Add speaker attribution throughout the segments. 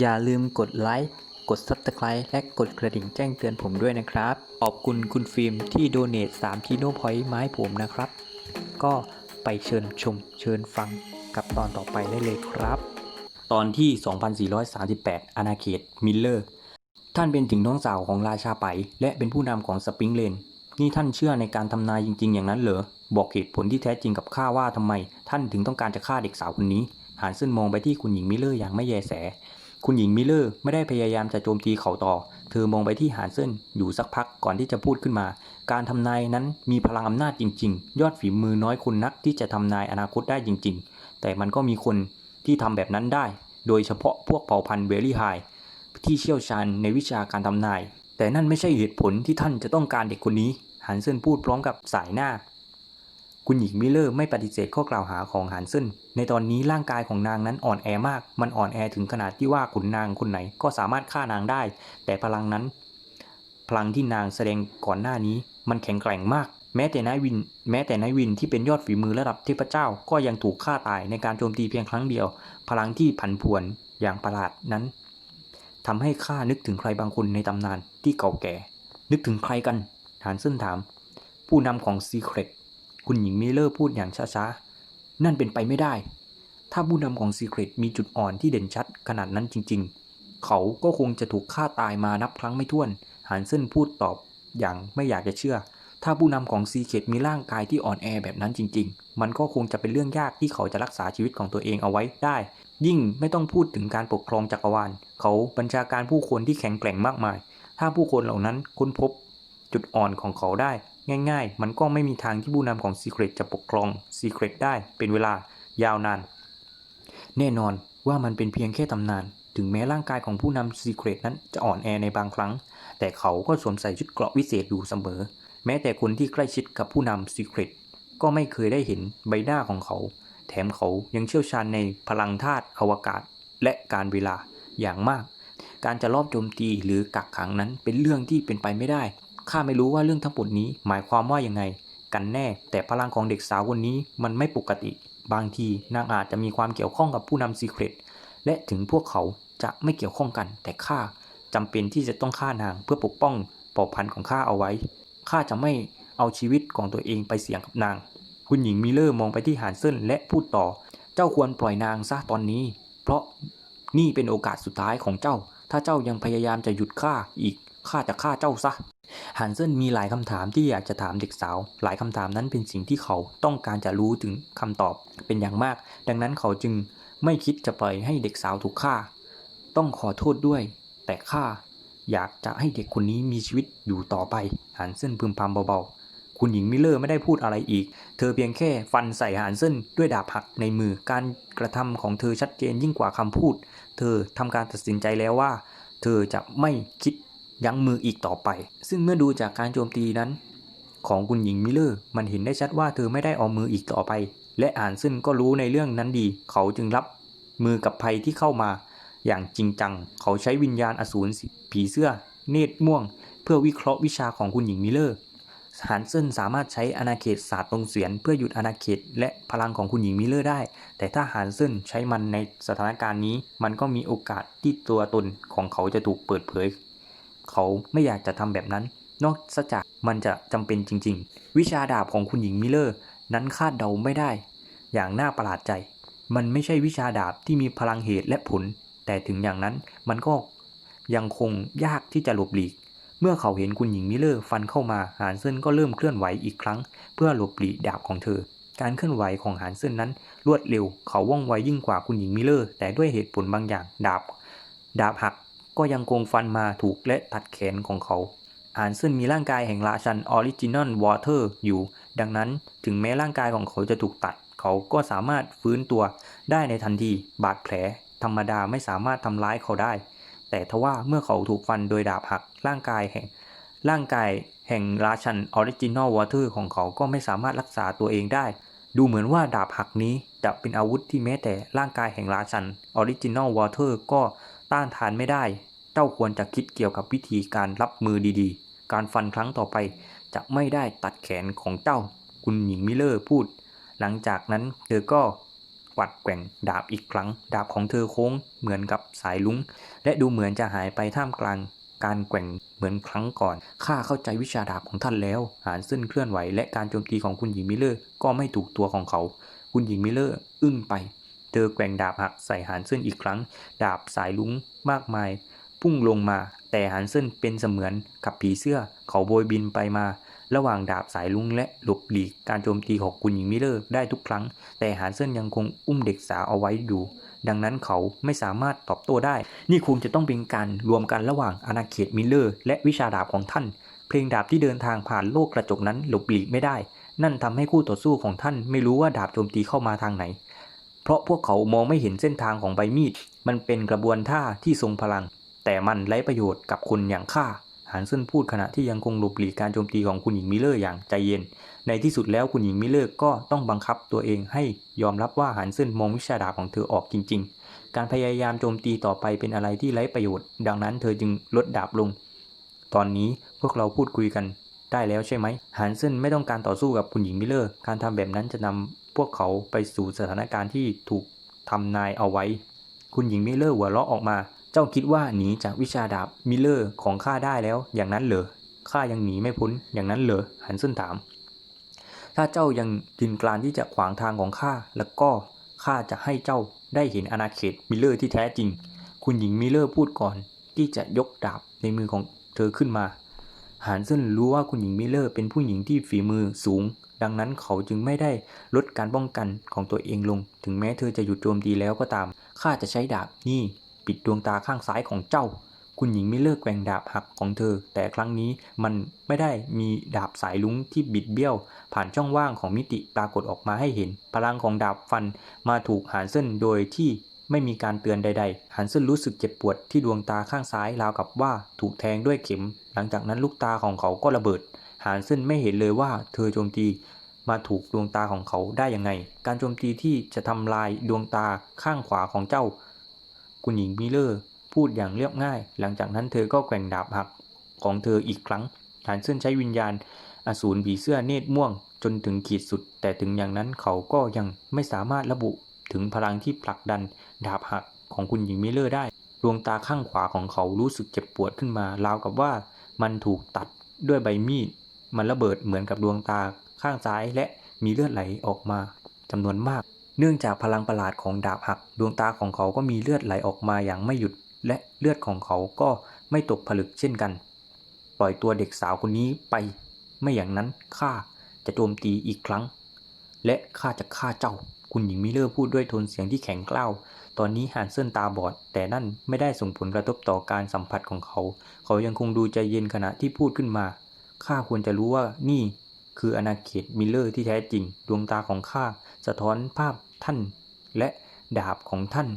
Speaker 1: อย่าลืมกดไลค์ กด Subscribe และกดกระดิ่งแจ้งเตือนผมด้วยนะครับ ขอบคุณคุณฟิล์มที่โดเนท3ทีโน่พอยต์มาให้ผมนะครับ ก็ไปเชิญชมเชิญฟังกับตอนต่อไปได้เลยครับ ตอนที่ 2438 อาณาเขต มิลเลอร์ ท่านเป็นถึงน้องสาวของราชาไป และเป็นผู้นำของสปริงเลน นี่ท่านเชื่อในการทำนายจริง ๆ อย่างนั้นเหรอ บอกเหตุผลที่แท้จริงกับข้าว่าทำไม ท่านถึงต้องการจะฆ่าเด็กสาวคนนี้ หานซึ่นมองไปที่คุณหญิงมิลเลอร์อย่างไม่แยแส คุณหญิงมิลเลอร์ไม่ได้พยายามจะโจมตีเขาต่อ เธอมองไปที่หานเซินอยู่สักพักก่อนที่จะพูดขึ้นมา การทำนายนั้นมีพลังอำนาจจริง ๆ ยอดฝีมือน้อยคนนักที่จะทำนายอนาคตได้จริง ๆ แต่มันก็มีคนที่ทำแบบนั้นได้ โดยเฉพาะพวกเผ่าพันธุ์เวลี่ไฮที่เชี่ยวชาญในวิชาการทำนาย แต่นั่นไม่ใช่เหตุผลที่ท่านจะต้องการเด็กคนนี้ฮันเซนพูดพร้อมกับสายหน้า คุณหญิงมิลเลอร์ไม่ปฏิเสธข้อกล่าวหาของฮันเซนในตอนนี้ร่างกายของนางนั้นอ่อนแอมาก มันอ่อนแอถึงขนาดที่ว่าขุนนางคนไหนก็สามารถฆ่านางได้ แต่พลังนั้น พลังที่นางแสดงก่อนหน้านี้ มันแข็งแกร่งมาก แม้แต่นายวิน แม้แต่นายวินที่เป็นยอดฝีมือระดับเทพเจ้าก็ยังถูกฆ่าตายในการโจมตีเพียงครั้งเดียว พลังที่ผันผวนอย่างประหลาดนั้นทำให้ข้านึกถึงใครบางคนในตำนานที่เก่าแก่ นึกถึงใครกันหานเส้นถาม ผู้นำของซีเครต คุณหญิงมิลเลอร์พูดอย่างช้าๆ นั่นเป็นไปไม่ได้ ถ้าผู้นำของซีเครตมีจุดอ่อนที่เด่นชัดขนาดนั้นจริง ๆ เขาก็คงจะถูกฆ่าตายมานับครั้งไม่ถ้วนหานเส้นพูดตอบอย่างไม่อยากจะเชื่อ ถ้าผู้นำของซีเครตมีร่างกายที่อ่อนแอแบบนั้นจริง ๆ มันก็คงจะเป็นเรื่องยากที่เขาจะรักษาชีวิตของตัวเองเอาไว้ได้ ยิ่งไม่ต้องพูดถึงการปกครองจักรวาล เขาบัญชาการผู้คนที่แข็งแกร่งมากมาย ถ้าผู้คนเหล่านั้นค้นพบจุดอ่อนของเขาได้ ง่ายๆ มันก็ไม่มีทางที่ผู้นำของซีเครตจะปกครองซีเครตได้เป็นเวลายาวนาน แน่นอนว่ามันเป็นเพียงแค่ตำนาน ถึงแม้ร่างกายของผู้นำซีเครตนั้นจะอ่อนแอในบางครั้ง แต่เขาก็สวมใส่ชุดเกราะวิเศษอยู่เสมอ แม้แต่คนที่ใกล้ชิดกับผู้นำซีเครตก็ไม่เคยได้เห็นใบหน้าของเขา แถมเขายังเชี่ยวชาญในพลังธาตุอวกาศ และการเวลาอย่างมาก การจะลอบโจมตีหรือกักขังนั้นเป็นเรื่องที่เป็นไปไม่ได้ ข้าไม่รู้ว่าเรื่องทั้งหมดนี้หมายความว่ายังไง กันแน่ แต่พลังของเด็กสาวคนนี้มันไม่ปกติ บางทีนางอาจจะมีความเกี่ยวข้องกับผู้นำซีเครตและถึงพวกเขาจะไม่เกี่ยวข้องกัน แต่ข้าจำเป็นที่จะต้องฆ่านางเพื่อปกป้องเผ่าพันธุ์ของข้าเอาไว้ข้าจะไม่เอาชีวิตของตัวเองไปเสี่ยงกับนาง คุณหญิงมิเลอร์มองไปที่หานเซินและพูดต่อ เจ้าควรปล่อยนางซะตอนนี้ เพราะนี่เป็นโอกาสสุดท้ายของเจ้า ถ้าเจ้ายังพยายามจะหยุดข้าอีก ข้าจะฆ่าเจ้าซะฮันเซนมีหลายคำถามที่อยากจะถามเด็กสาว หลายคำถามนั้นเป็นสิ่งที่เขาต้องการจะรู้ถึงคำตอบเป็นอย่างมาก ดังนั้นเขาจึงไม่คิดจะปล่อยให้เด็กสาวถูกฆ่า ต้องขอโทษด้วย แต่ข้าอยากจะให้เด็กคนนี้มีชีวิตอยู่ต่อไปฮันเซนพึมพำเบาๆ คุณหญิงมิลเลอร์ไม่ได้พูดอะไรอีก เธอเพียงแค่ฟันใส่ฮันเซนด้วยดาบหักในมือ การกระทำของเธอชัดเจนยิ่งกว่าคำพูด เธอทำการตัดสินใจแล้วว่า เธอจะไม่คิด ยั้งมืออีกต่อไป ซึ่งเมื่อดูจากการโจมตีนั้น ของคุณหญิงมิเลอร์ มันเห็นได้ชัดว่าเธอไม่ได้เอามืออีกต่อไป และอ่านซึ่งก็รู้ในเรื่องนั้นดี เขาจึงรับมือกับภัยที่เข้ามา อย่างจริงจัง เขาใช้วิญญาณอสูรผีเสื้อ เนตรม่วง เพื่อวิเคราะห์วิชาของคุณหญิงมิเลอร์ฮันเซนสามารถใช้อาณาเขตศาสตร์ตรงเสียน เพื่อหยุดอาณาเขตและพลังของคุณหญิงมิเลอร์ได้ แต่ถ้าฮันเซนใช้มันในสถานการณ์นี้ มันก็มีโอกาสที่ตัวตนของเขาจะถูกเปิดเผย เขาไม่อยากจะทำแบบนั้น นอกจากมันจะจำเป็นจริง ๆ วิชาดาบของคุณหญิงมิเลอร์ นั้นคาดเดาไม่ได้ อย่างน่าประหลาดใจ มันไม่ใช่วิชาดาบที่มีพลังเหตุและผล แต่ถึงอย่างนั้นมันก็ยังคงยากที่จะหลบหลีก เมื่อเขาเห็นคุณหญิงมิเลอร์ฟันเข้ามาหานเซินก็เริ่มเคลื่อนไหวอีกครั้ง เพื่อหลบหลีกดาบของเธอ การเคลื่อนไหวของหานเซินนั้น รวดเร็ว เขาว่องไวยิ่งกว่าคุณหญิงมิเลอร์ แต่ด้วยเหตุผลบางอย่างดาบ ดาบหัก ก็ยังคงฟันมาถูกและตัดแขนของเขาอานซึ่งมีร่างกายแห่งราชันออริจินอลวอเตอร์อยู่ ดังนั้นถึงแม้ร่างกายของเขาจะถูกตัด เขาก็สามารถฟื้นตัวได้ในทันที บาดแผล ธรรมดาไม่สามารถทำร้ายเขาได้ แต่ทว่าเมื่อเขาถูกฟันโดยดาบหักร่างกายแห่งร่างกายแห่งราชันออริจินอลวอเตอร์ของเขาก็ไม่สามารถรักษาตัวเองได้ ดูเหมือนว่าดาบหักนี้จะเป็นอาวุธที่แม้แต่ร่างกายแห่งราชันออริจินอลวอเตอร์ก็ต้านทานไม่ได้ เจ้าควรจะคิดเกี่ยวกับวิธีการรับมือดีๆ การฟันครั้งต่อไป จะไม่ได้ตัดแขนของเจ้า คุณหญิงมิเลอร์พูด หลังจากนั้นเธอก็กวัดแกว่งดาบอีกครั้ง ดาบของเธอโค้งเหมือนกับสายลุง และดูเหมือนจะหายไปท่ามกลางการแกว่งเหมือนครั้งก่อน ข้าเข้าใจวิชาดาบของท่านแล้ว หานเส้นเคลื่อนไหวและการโจมตีของคุณหญิงมิเลอร์ก็ไม่ถูกตัวของเขา คุณหญิงมิเลอร์อึ้งไป เธอแกว่งดาบหักใส่หานเส้นอีกครั้ง ดาบสายลุงมากมาย พุ่งลงมา แต่หานเส้นเป็นเสมือนกับผีเสื้อเขาโบยบินไปมา ระหว่างดาบสายลุงและหลบหลีกการโจมตีของคุณหญิงมิเลอร์ได้ทุกครั้ง แต่หานเส้นยังคงอุ้มเด็กสาวเอาไว้อยู่ดังนั้นเขาไม่สามารถตอบโต้ได้ นี่คงจะต้องเป็นการรวมกันระหว่างอาณาเขตมิเลอร์ และวิชาดาบของท่าน เพลงดาบที่เดินทางผ่านโลกกระจกนั้นหลบหลีกไม่ได้ นั่นทำให้คู่ต่อสู้ของท่านไม่รู้ว่าดาบโจมตีเข้ามาทางไหน เพราะพวกเขามองไม่เห็นเส้นทางของใบมีด มันเป็นกระบวนท่าที่ทรงพลัง แต่มันไร้ประโยชน์กับคนอย่างข้าหานเซินพูดขณะที่ยังคงหลบหลีกการโจมตีของคุณหญิงมิเลอร์อย่างใจเย็น ในที่สุดแล้วคุณหญิงมิเลอร์ก็ต้องบังคับตัวเองให้ยอมรับว่าหานเซินมองวิชาดาบของเธอออกจริง ๆ การพยายามโจมตีต่อไปเป็นอะไรที่ไร้ประโยชน์ ดังนั้นเธอจึงลดดาบลง ตอนนี้พวกเราพูดคุยกันได้แล้วใช่ไหมหานเซินไม่ต้องการต่อสู้กับคุณหญิงมิเลอร์ การทำแบบนั้นจะนำพวกเขาไปสู่สถานการณ์ที่ถูกทำนายเอาไว้ คุณหญิงมิเลอร์หัวเราะออกมา เจ้าคิดว่าหนีจากวิชาดาบมิเลอร์ของข้าได้แล้ว อย่างนั้นเหรอข้ายังหนีไม่พ้นอย่างนั้นเหรอหันเซินถาม ถ้าเจ้ายังยืนกรานที่จะขวางทางของข้าแล้วก็ข้าจะให้เจ้าได้เห็นอาณาเขตมิเลอร์ที่แท้จริง คุณหญิงมิเลอร์พูดก่อน ที่จะยกดาบในมือของเธอขึ้นมาหานเซินรู้ว่าคุณหญิงมิเลอร์เป็นผู้หญิงที่ฝีมือสูง ดังนั้นเขาจึงไม่ได้ลดการป้องกันของตัวเองลง ถึงแม้เธอจะหยุดโจมตีแล้วก็ตามข้าจะใช้ดาบนี่ ปิดดวงตาข้างซ้ายของเจ้า คุณหญิงไมิลเลอร์แกว่งดาบหักของเธอ แต่ครั้งนี้มันไม่ได้มีดาบสายลุ้งที่บิดเบี้ยว ผ่านช่องว่างของมิติปรากฏออกมาให้เห็น พลังของดาบฟันมาถูกหานเส้นโดยที่ไม่มีการเตือนใดๆหันเส้นรู้สึกเจ็บปวดที่ดวงตาข้างซ้ายราวกับว่าถูกแทงด้วยเข็ม หลังจากนั้นลูกตาของเขาก็ระเบิดหานเส้นไม่เห็นเลยว่าเธอโจมตีมาถูกดวงตาของเขาได้ยังไง การโจมตีที่จะทำลายดวงตาข้างขวาของเจ้า คุณหญิงมิเลอร์พูดอย่างเรียบง่าย หลังจากนั้นเธอก็แกว่งดาบหักของเธออีกครั้งหานเส้นใช้วิญญาณอสูรผีเสื้อเนตรม่วงจนถึงขีดสุด แต่ถึงอย่างนั้นเขาก็ยังไม่สามารถระบุถึงพลังที่ผลักดันดาบหักของคุณหญิงมิเลอร์ได้ ดวงตาข้างขวาของเขารู้สึกเจ็บปวดขึ้นมาราวกับว่ามันถูกตัดด้วยใบมีด มันระเบิดเหมือนกับดวงตาข้างซ้ายและมีเลือดไหลออกมาจำนวนมาก เนื่องจากพลังประหลาดของดาบหัก ดวงตาของเขาก็มีเลือดไหลออกมาอย่างไม่หยุด และเลือดของเขาก็ไม่ตกผลึกเช่นกัน ปล่อยตัวเด็กสาวคนนี้ไป ไม่อย่างนั้นข้าจะโจมตีอีกครั้ง และข้าจะฆ่าเจ้า คุณหญิงมิเลอร์พูดด้วยโทนเสียงที่แข็งกร้าว ตอนนี้หานเซินตาบอด แต่นั่นไม่ได้ส่งผลกระทบต่อการสัมผัสของเขา เขายังคงดูใจเย็นขณะที่พูดขึ้นมา ข้าควรจะรู้ว่านี่คืออาณาเขตมิเลอร์ที่แท้จริง ดวงตาของข้าสะท้อนภาพ ท่าน และดาบของท่าน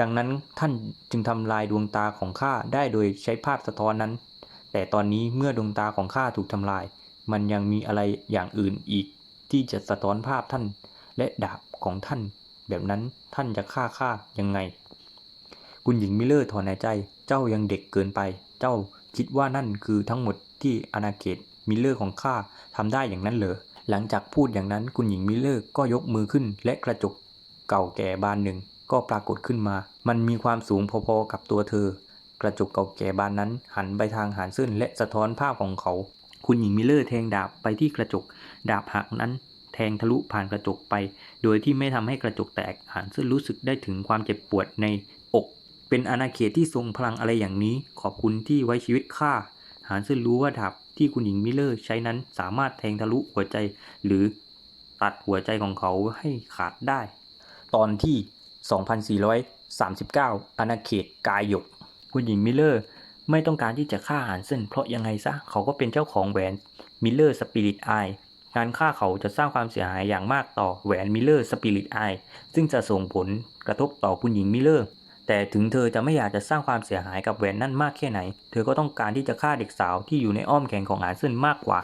Speaker 1: ดังนั้นท่านจึงทำลายดวงตาของข้าได้โดยใช้ภาพสะท้อนนั้น แต่ตอนนี้เมื่อดวงตาของข้าถูกทำลาย มันยังมีอะไรอย่างอื่นอีก ที่จะสะท้อนภาพท่าน และดาบของท่าน แบบนั้นท่านจะฆ่าข้ายังไง คุณหญิงมิเลอร์ถอนหายใจ เจ้ายังเด็กเกินไป เจ้าคิดว่านั่นคือทั้งหมดที่อาณาเขตมิเลอร์ของข้าทำได้อย่างนั้นเหรอหลังจากพูดอย่างนั้นคุณหญิงมิเลอร์ก็ยกมือขึ้นและกระจก เก่าแก่บานหนึ่งก็ปรากฏขึ้นมา มันมีความสูงพอๆกับตัวเธอ กระจกเก่าแก่บานนั้นหันไปทางหานซึนและสะท้อนภาพของเขา คุณหญิงมิเลอร์แทงดาบไปที่กระจก ดาบหักนั้น แทงทะลุผ่านกระจกไป โดยที่ไม่ทำให้กระจกแตกหานซึนรู้สึกได้ถึงความเจ็บปวดในอก เป็นอาณาเขตที่ทรงพลังอะไรอย่างนี้ ขอบคุณที่ไว้ชีวิตข้า หานซึนรู้ว่าดาบที่คุณหญิงมิเลอร์ใช้นั้นสามารถแทงทะลุหัวใจ หรือตัดหัวใจของเขาให้ขาดได้ ตอนที่ 2439 อาณาเขตกายหยก คุณหญิงมิลเลอร์ไม่ต้องการที่จะฆ่าหานเซินเพราะยังไงซะเขาก็เป็นเจ้าของแหวนมิลเลอร์สปิริตไอการฆ่าเขาจะสร้างความเสียหายอย่างมากต่อแหวนมิลเลอร์สปิริตไอซึ่งจะส่งผลกระทบต่อคุณหญิงมิลเลอร์ แต่ถึงเธอจะไม่อยากจะสร้างความเสียหายกับแหวนนั่นมากแค่ไหน เธอก็ต้องการที่จะฆ่าเด็กสาวที่อยู่ในอ้อมแขนของหานเซินมากกว่า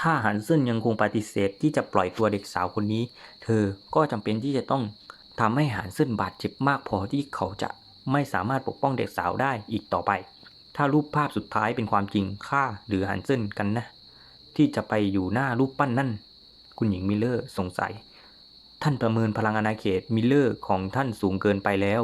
Speaker 1: ถ้าหันเซินยังคงปฏิเสธที่จะปล่อยตัวเด็กสาวคนนี้ เธอก็จำเป็นที่จะต้อง ทำให้หานเซินบาดเจ็บมากพอที่เขาจะไม่สามารถปกป้องเด็กสาวได้อีกต่อไป ถ้ารูปภาพสุดท้ายเป็นความจริงข้าหรือหันเซินกันนะ ที่จะไปอยู่หน้ารูปปั้นนั่น คุณหญิงมิลเลอร์สงสัย ท่านประเมินพลังอาณาเขตมิลเลอร์ของท่านสูงเกินไปแล้ว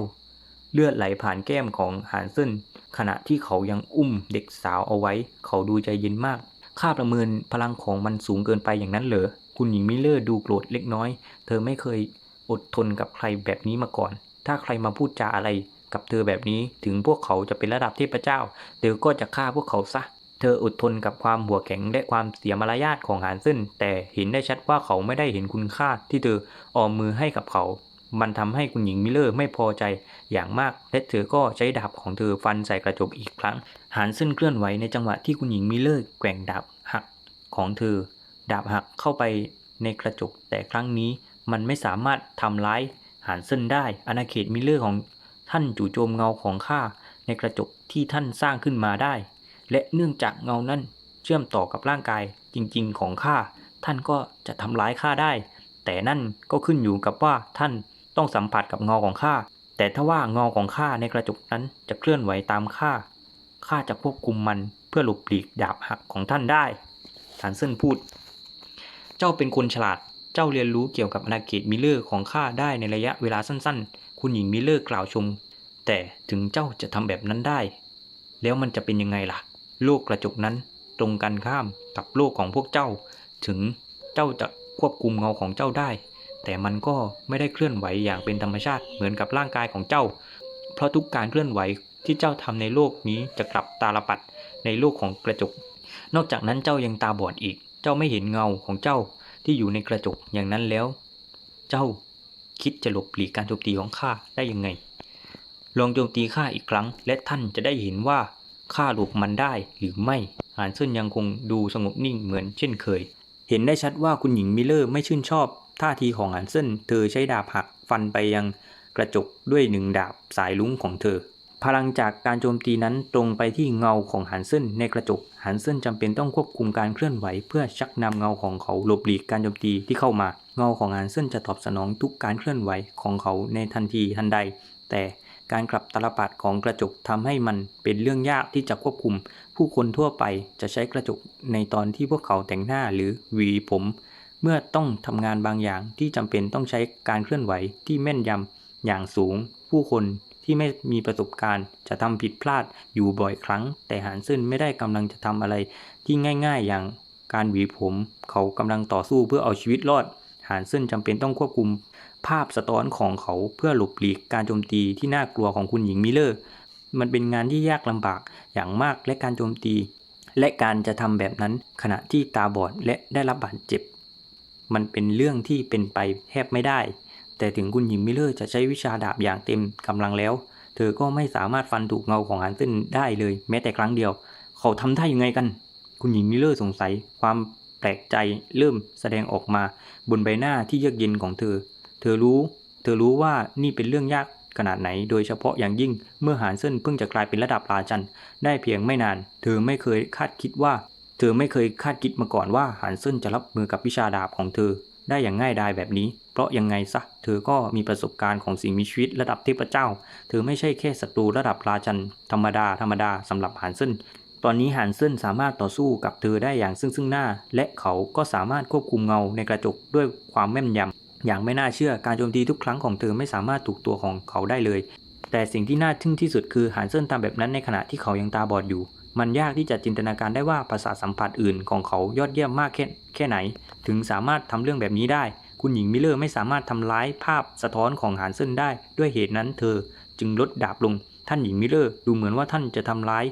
Speaker 1: เลือดไหลผ่านแก้มของหานเซนขณะที่เขายังอุ้มเด็กสาวเอาไว้ เขาดูใจเย็นมากข้าประเมินพลังของมันสูงเกินไปอย่างนั้นเหรอ คุณหญิงมิลเลอร์ดูโกรธเล็กน้อย เธอไม่เคย อดทนกับใครแบบนี้มาก่อน ถ้าใครมาพูดจาอะไรกับเธอแบบนี้ถึงพวกเขาจะเป็นระดับเทพเจ้า เธอก็จะฆ่าพวกเขาซะ เธออดทนกับความหัวแข็งและความเสียมารยาทของหานเซินแต่เห็นได้ชัดว่าเขาไม่ได้เห็นคุณค่าที่เธอออมมือให้กับเขา มันทำให้คุณหญิงมิเลอร์ไม่พอใจอย่างมาก และเธอก็ใช้ดาบของเธอฟันใส่กระจกอีกครั้ง หานเซินเคลื่อนไหวในจังหวะที่คุณหญิงมิเลอร์แกว่งดาบหักของเธอ ดาบหักเข้าไปในกระจกแต่ครั้งนี้ มันไม่สามารถทำร้ายหานเซินได้อาณาเขตมิเลอร์ของท่านจู่โจมเงาของข้าในกระจกที่ท่านสร้างขึ้นมาได้ และเนื่องจากเงานั้นเชื่อมต่อกับร่างกายจริงๆของข้าท่านก็จะทำร้ายข้าได้ แต่นั่นก็ขึ้นอยู่กับว่าท่านต้องสัมผัสกับเงาของข้าแต่ถ้าว่าเงาของข้าในกระจกนั้นจะเคลื่อนไหวตามข้าข้าจะควบคุมมันเพื่อหลบหลีกดาบหักของท่านได้ฐานเซินพูด เจ้าเป็นคนฉลาด จ้าเรียนรู้เกี่ยวกับอาณาเขตมิเลอร์ของข้าได้ในระยะเวลาสั้นๆ คุณหญิงมิเลอร์กล่าวชม แต่ถึงเจ้าจะทำแบบนั้นได้ แล้วมันจะเป็นยังไงล่ะ โลกกระจกนั้นตรงกันข้ามกับโลกของพวกเจ้า ถึงเจ้าจะควบคุมเงาของเจ้าได้ แต่มันก็ไม่ได้เคลื่อนไหวอย่างเป็นธรรมชาติเหมือนกับร่างกายของเจ้า เพราะทุกการเคลื่อนไหวที่เจ้าทำในโลกนี้จะกลับตาลปัดในโลกของกระจก นอกจากนั้นเจ้ายังตาบอดอีก เจ้าไม่เห็นเงาของเจ้า ที่อยู่ในกระจกอย่างนั้นแล้ว เจ้าคิดจะหลบหลีกการโจมตีของข้าได้ยังไง ลองโจมตีข้าอีกครั้ง และท่านจะได้เห็นว่าข้าหลบมันได้หรือไม่หานเซินยังคงดูสงบนิ่งเหมือนเช่นเคย เห็นได้ชัดว่าคุณหญิงมิเลอร์ไม่ชื่นชอบ ท่าทีของหานเซินเธอใช้ดาบหักฟันไปยังกระจกด้วยหนึ่งดาบสายลุ้งของเธอ พลังจากการโจมตีนั้นตรงไปที่เงาของหันเซินในกระจก หันเซินจำเป็นต้องควบคุมการเคลื่อนไหว เพื่อชักนำเงาของเขาหลบหลีกการโจมตีที่เข้ามา เงาของหันเซินจะตอบสนองทุกการเคลื่อนไหวของเขาในทันทีทันใด แต่การกลับตลปัดของกระจกทำให้มันเป็นเรื่องยากที่จะควบคุม ผู้คนทั่วไปจะใช้กระจกในตอนที่พวกเขาแต่งหน้าหรือหวีผม เมื่อต้องทำงานบางอย่างที่จำเป็นต้องใช้การเคลื่อนไหวที่แม่นยำอย่างสูง ผู้คน ที่ไม่มีประสบการณ์ จะทำผิดพลาดอยู่บ่อยครั้ง แต่หานเซินไม่ได้กำลังจะทำอะไรที่ง่ายๆ อย่างการหวีผม เขากำลังต่อสู้เพื่อเอาชีวิตรอด หานเซินจำเป็นต้องควบคุมภาพสะท้อนของเขาเพื่อหลบหลีกการโจมตีที่น่ากลัวของคุณหญิงมิเลอร์ มันเป็นงานที่ยากลำบากอย่างมากและการโจมตี และการจะทำแบบนั้นขณะที่ตาบอดและได้รับบาดเจ็บ มันเป็นเรื่องที่เป็นไปแทบไม่ได้ แต่ถึงคุณหญิงมิเลอร์จะใช้วิชาดาบอย่างเต็มกำลังแล้ว เธอก็ไม่สามารถฟันถูกเงาของฮันเซนได้เลย แม้แต่ครั้งเดียว เขาทำได้ยังไงกัน คุณหญิงมิเลอร์สงสัยความแปลกใจเริ่มแสดงออกมา บนใบหน้าที่เยือกเย็นของเธอ เธอรู้ เธอรู้ว่านี่เป็นเรื่องยากขนาดไหน โดยเฉพาะอย่างยิ่งเมื่อหานเซินเพิ่งจะกลายเป็นระดับราชัน ได้เพียงไม่นาน เธอไม่เคยคาดคิดว่า เธอไม่เคยคาดคิดมาก่อนว่าหานเซินจะรับมือกับวิชาดาบของเธอ ได้อย่างง่ายดายแบบนี้ เพราะยังไงซะเธอก็มีประสบการณ์ของสิ่งมีชีวิตระดับเทพเจ้า เธอไม่ใช่แค่ศัตรูระดับราชันธรรมดาธรรมดาสำหรับหานเซินตอนนี้หานเซินสามารถต่อสู้กับเธอได้อย่างซึ่งซึ่งหน้า และเขาก็สามารถควบคุมเงาในกระจกด้วยความแม่นยำอย่างไม่น่าเชื่อการโจมตีทุกครั้งของเธอไม่สามารถถูกตัวของเขาได้เลย แต่สิ่งที่น่าทึ่งที่สุดคือหานเซินทำแบบนั้นในขณะที่เขายังตาบอดอยู่ มันยากที่จะจินตนาการได้ว่าประสาทสัมผัสอื่นของเขายอดเยี่ยมมากแค่แค่ไหน ถึงสามารถทำเรื่องแบบนี้ได้ คุณหญิงมิเลอร์ไม่สามารถทำร้ายภาพสะท้อนของหานเซินได้ ด้วยเหตุนั้นเธอจึงลดดาบลง ท่านหญิงมิเลอร์ดูเหมือนว่าท่านจะทำร้าย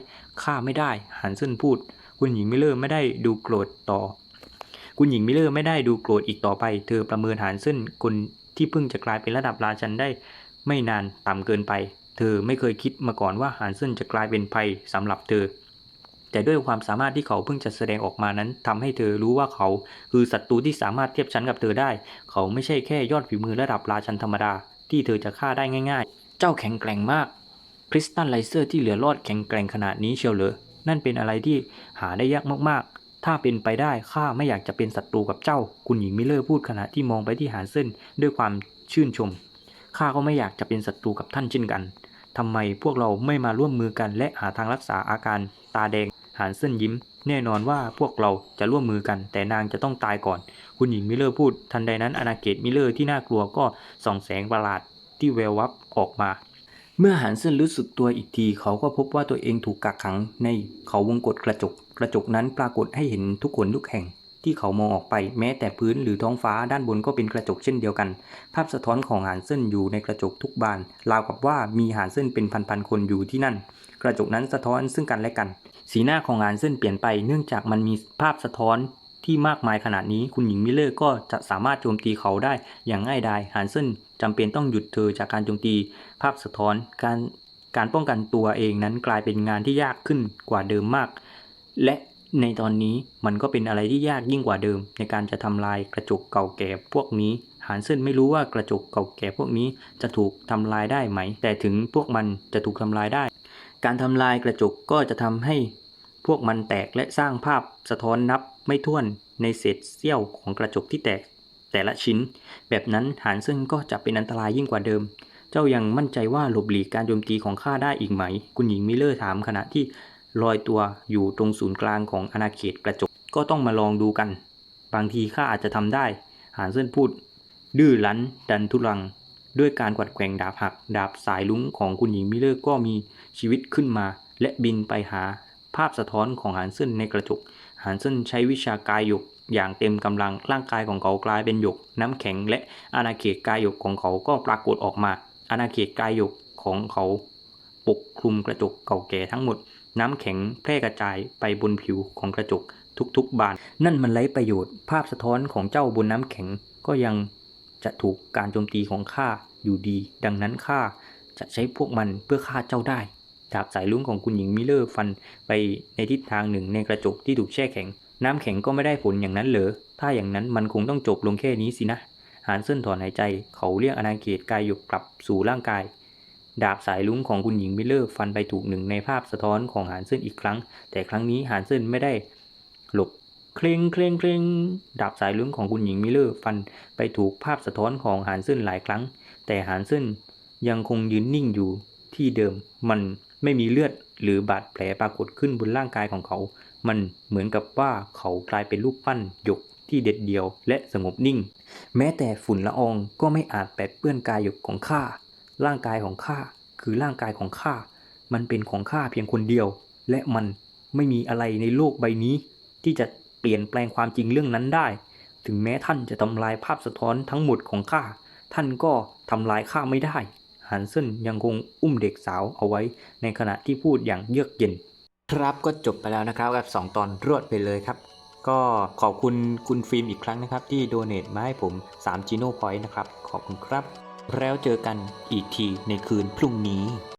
Speaker 1: ข้าไม่ได้หานเซินพูด คุณหญิงมิเลอร์ไม่ได้ดูโกรธต่อ คุณหญิงมิเลอร์ไม่ได้ดูโกรธอีกต่อไป เธอประเมินหานเซินคนที่เพิ่งจะกลายเป็นระดับราชันได้ ไม่นานต่ำเกินไป เธอไม่เคยคิดมาก่อนว่าหานเซินจะกลายเป็นภัยสำหรับเธอ แต่ด้วยความสามารถที่เขาเพิ่งจะแสดงออกมานั้นทำให้เธอรู้ว่าเขาคือศัตรูที่สามารถเทียบชั้นกับเธอได้ เขาไม่ใช่แค่ยอดฝีมือระดับราชันธรรมดา ที่เธอจะฆ่าได้ง่าย ๆ เจ้าแข็งแกร่งมากคริสตัลไลเซอร์ที่เหลือรอดแข็งแกร่งขนาดนี้เชียวเหรอนั่นเป็นอะไรที่หาได้ยากมากๆ ถ้าเป็นไปได้ข้าไม่อยากจะเป็นศัตรูกับเจ้า คุณหญิงมิเลอร์พูดขณะที่มองไปที่หานเซินด้วยความชื่นชมข้าก็ไม่อยากจะเป็นศัตรูกับท่านเช่นกัน ทำไมพวกเราไม่มาร่วมมือกันและหาทางรักษาอาการตาแดงหานเซินยิ้ม แน่นอนว่าพวกเราจะร่วมมือกัน แต่นางจะต้องตายก่อน คุณหญิงมิเลอร์พูด ทันใดนั้นอาณาเขตมิเลอร์ที่น่ากลัวก็ส่องแสงประหลาดที่แวววับออกมา เมื่อหันเซนรู้สึกตัวอีกที เขาก็พบว่าตัวเองถูกกักขังในเขาวงกฏกระจก กระจกนั้นปรากฏให้เห็นทุกคนทุกแห่ง ที่เขามองออกไปแม้แต่พื้นหรือท้องฟ้าด้านบนก็เป็นกระจกเช่นเดียวกัน ภาพสะท้อนของหานเซินอยู่ในกระจกทุกบาน ราวกับว่ามีหานเซินเป็นพันๆคนอยู่ที่นั่น กระจกนั้นสะท้อนซึ่งกันและกัน สีหน้าของหานเซินเปลี่ยนไปเนื่องจากมันมีภาพสะท้อนที่มากมายขนาดนี้คุณหญิงมิเลอร์ก็จะสามารถโจมตีเขาได้อย่างง่ายดายหานเซินจำเป็นต้องหยุดเธอจากการโจมตี ภาพสะท้อนการการป้องกันตัวเองนั้นกลายเป็นงานที่ยากขึ้นกว่าเดิมมาก และ ในตอนนี้มันก็เป็นอะไรที่ยากยิ่งกว่าเดิม ในการจะทำลายกระจกเก่าแก่พวกนี้หานเซินไม่รู้ว่ากระจกเก่าแก่พวกนี้จะถูกทำลายได้ไหม แต่ถึงพวกมันจะถูกทำลายได้ การทำลายกระจกก็จะทำให้พวกมันแตกและสร้างภาพสะท้อนนับไม่ถ้วนในเศษเสี้ยวของกระจกที่แตกแต่ละชิ้น แบบนั้นหานเซินก็จะเป็นอันตรายยิ่งกว่าเดิม เจ้ายังมั่นใจว่าหลบหลีกการโจมตีของข้าได้อีกไหม คุณหญิงมิเลอร์ถามขณะที่ ลอยตัวอยู่ตรงศูนย์กลางของอาณาเขตกระจก ก็ต้องมาลองดูกัน บางทีข้าอาจจะทำได้ หานเซินพูด ดื้อรั้นดันทุรัง ด้วยการกวัดแกว่งดาบหัก ดาบสายลุ้งของคุณหญิงมิเลอร์ก็มีชีวิตขึ้นมา และบินไปหาภาพสะท้อนของหานเซินในกระจก หานเซินใช้วิชากายหยกอย่างเต็มกำลังร่างกายของเขากลายเป็นหยก น้ำแข็ง และอาณาเขตกายหยกของเขาก็ปรากฏออกมา อาณาเขตกายหยกของเขา ปกคลุมกระจกเก่าแก่ทั้งหมด น้ำแข็งแพร่กระจายไปบนผิวของกระจกทุกๆบาน นั่นมันไร้ประโยชน์ ภาพสะท้อนของเจ้าบนน้ำแข็งก็ยังจะถูกการโจมตีของข้าอยู่ดี ดังนั้นข้าจะใช้พวกมันเพื่อฆ่าเจ้าได้ดาบสายลุ้งของคุณหญิงมิเลอร์ฟันไปในทิศทางหนึ่งในกระจกที่ถูกแช่แข็ง น้ำแข็งก็ไม่ได้ผลอย่างนั้นเหรอ ถ้าอย่างนั้นมันคงต้องจบลงแค่นี้สินะ หานเส้นถอนหายใจ เขาเรียกอาณาเขตกายหยกกลับสู่ร่างกาย ดาบสายลุ้งของคุณหญิงมิลเลอร์ฟันไปถูกหนึ่งในภาพสะท้อนของหานเส้นอีกครั้ง แต่ครั้งนี้หานเส้นไม่ได้หลบเคลงเคลงเคลงดาบสายลุ้งของคุณหญิงมิลเลอร์ฟันไปถูกภาพสะท้อนของหานเส้นหลายครั้ง แต่หานเส้นยังคงยืนนิ่งอยู่ที่เดิม มันไม่มีเลือดหรือบาดแผลปรากฏขึ้นบนร่างกายของเขา มันเหมือนกับว่าเขากลายเป็นรูปปั้นหยกที่เด็ดเดียวและสงบนิ่ง แม้แต่ฝุ่นละอองก็ไม่อาจแปดเปื้อนกายหยกของข้า ร่างกายของข้าคือร่างกายของข้ามันเป็นของข้าเพียงคนเดียว และมันไม่มีอะไรในโลกใบนี้ ที่จะเปลี่ยนแปลงความจริงเรื่องนั้นได้ ถึงแม้ท่านจะทำลายภาพสะท้อนทั้งหมดของข้าท่านก็ทำลายข้าไม่ได้ฮันเซนยังคงอุ้มเด็กสาวเอาไว้ในขณะที่พูดอย่างเยือกเย็น ครับก็จบไปแล้วนะครับกับ 2 ตอนรวดไปเลยครับ ก็ขอบคุณคุณฟิล์มอีกครั้งนะครับ ที่โดเน a มาให้ผม 3 g ีโน่พอยต์นะครับ ขอบคุณครับ แล้วเจอกันอีกทีในคืนพรุ่งนี้